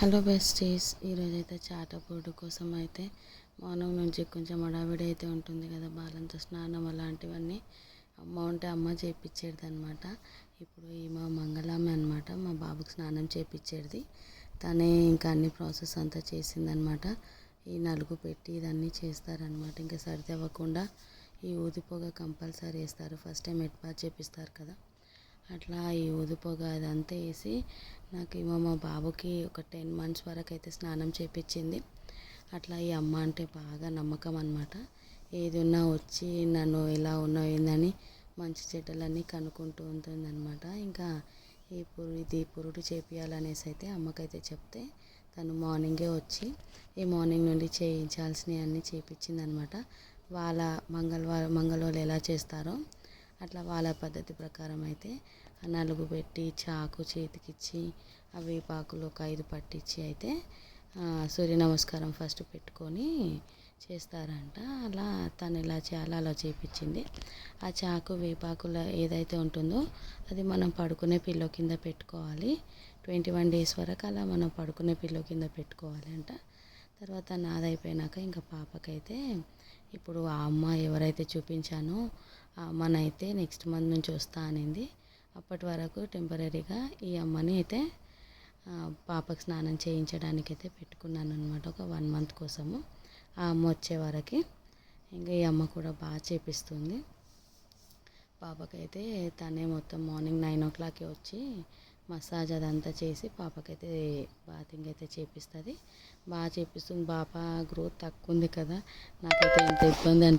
Hello besties ఈరోజు అయితే చాటపోటు కోసం అయితే మార్నింగ్ నుంచి కొంచెం హడావిడి అయితే ఉంటుంది కదా బాలంతో స్నానం అలాంటివన్నీ. అమ్మ ఉంటే అమ్మ చేయించేది అనమాట ఇప్పుడు ఈ మా మంగళామె అనమాట మా బాబుకి స్నానం చేయించేది తనే ఇంకా అన్ని ప్రాసెస్ అంతా చేసిందనమాట ఈ నలుగు పెట్టి ఇదన్నీ చేస్తారనమాట ఇంకా సర్ది అవ్వకుండా ఈ ఊదిపోగ కంపల్సరీ వేస్తారు. ఫస్ట్ టైం హెడ్ బాత్ చేపిస్తారు కదా. అట్లా ఈ ఊదిపోగ అదంతా వేసి నాకు ఏమో మా బాబుకి ఒక టెన్ మంత్స్ వరకు అయితే స్నానం చేపించింది అట్లా ఈ అమ్మ అంటే బాగా నమ్మకం అనమాట ఏది ఉన్నా వచ్చి నన్ను ఎలా ఉన్నా ఏందని మంచి చెడ్డలన్నీ కనుక్కుంటూ ఉంటుందన్నమాట. ఇంకా ఈ పురు ఇది పురుడు చేపియాలనేసి అయితే అమ్మకైతే చెప్తే తను మార్నింగే వచ్చి ఈ మార్నింగ్ నుండి చేయించాల్సినవి అన్నీ చేయించింది అనమాట వాళ్ళ మంగళవారం మంగళవారం ఎలా చేస్తారో అట్లా వాళ్ళ పద్ధతి ప్రకారం అయితే నలుగు పెట్టి చాకు చేతికిచ్చి ఆ వేపాకులు ఒక ఐదు పట్టించి అయితే సూర్య నమస్కారం ఫస్ట్ పెట్టుకొని చేస్తారంట. అలా తను ఇలా చేయాలో అలా చేపించింది. ఆ చాకు వేపాకుల ఏదైతే ఉంటుందో అది మనం పడుకునే పిల్లో కింద పెట్టుకోవాలి. ట్వంటీ వన్ డేస్ వరకు అలా మనం పడుకునే పిల్లో కింద పెట్టుకోవాలి అంట తర్వాత నాదైపోయినాక ఇంకా పాపకైతే ఇప్పుడు ఆ అమ్మ ఎవరైతే చూపించానో ఆ అమ్మనైతే నెక్స్ట్ మంత్ నుంచి వస్తా అనింది. అప్పటి వరకు టెంపరీగా ఈ అమ్మని అయితే పాపకు స్నానం చేయించడానికి అయితే పెట్టుకున్నాను అనమాట ఒక వన్ మంత్ కోసము. ఆ అమ్మ వచ్చే వరకు ఇంకా ఈ అమ్మ కూడా బాగా చేపిస్తుంది. పాపకైతే తనే మొత్తం మార్నింగ్ నైన్ ఓ క్లాక్కి వచ్చి మసాజ్ అదంతా చేసి పాపకైతే బాతింగ్ అయితే చేపిస్తుంది. బాగా చేపిస్తుంది. పాప గ్రోత్ తక్కువ ఉంది కదా. నాకైతే ఎంత ఇబ్బంది అనిపిస్తుంది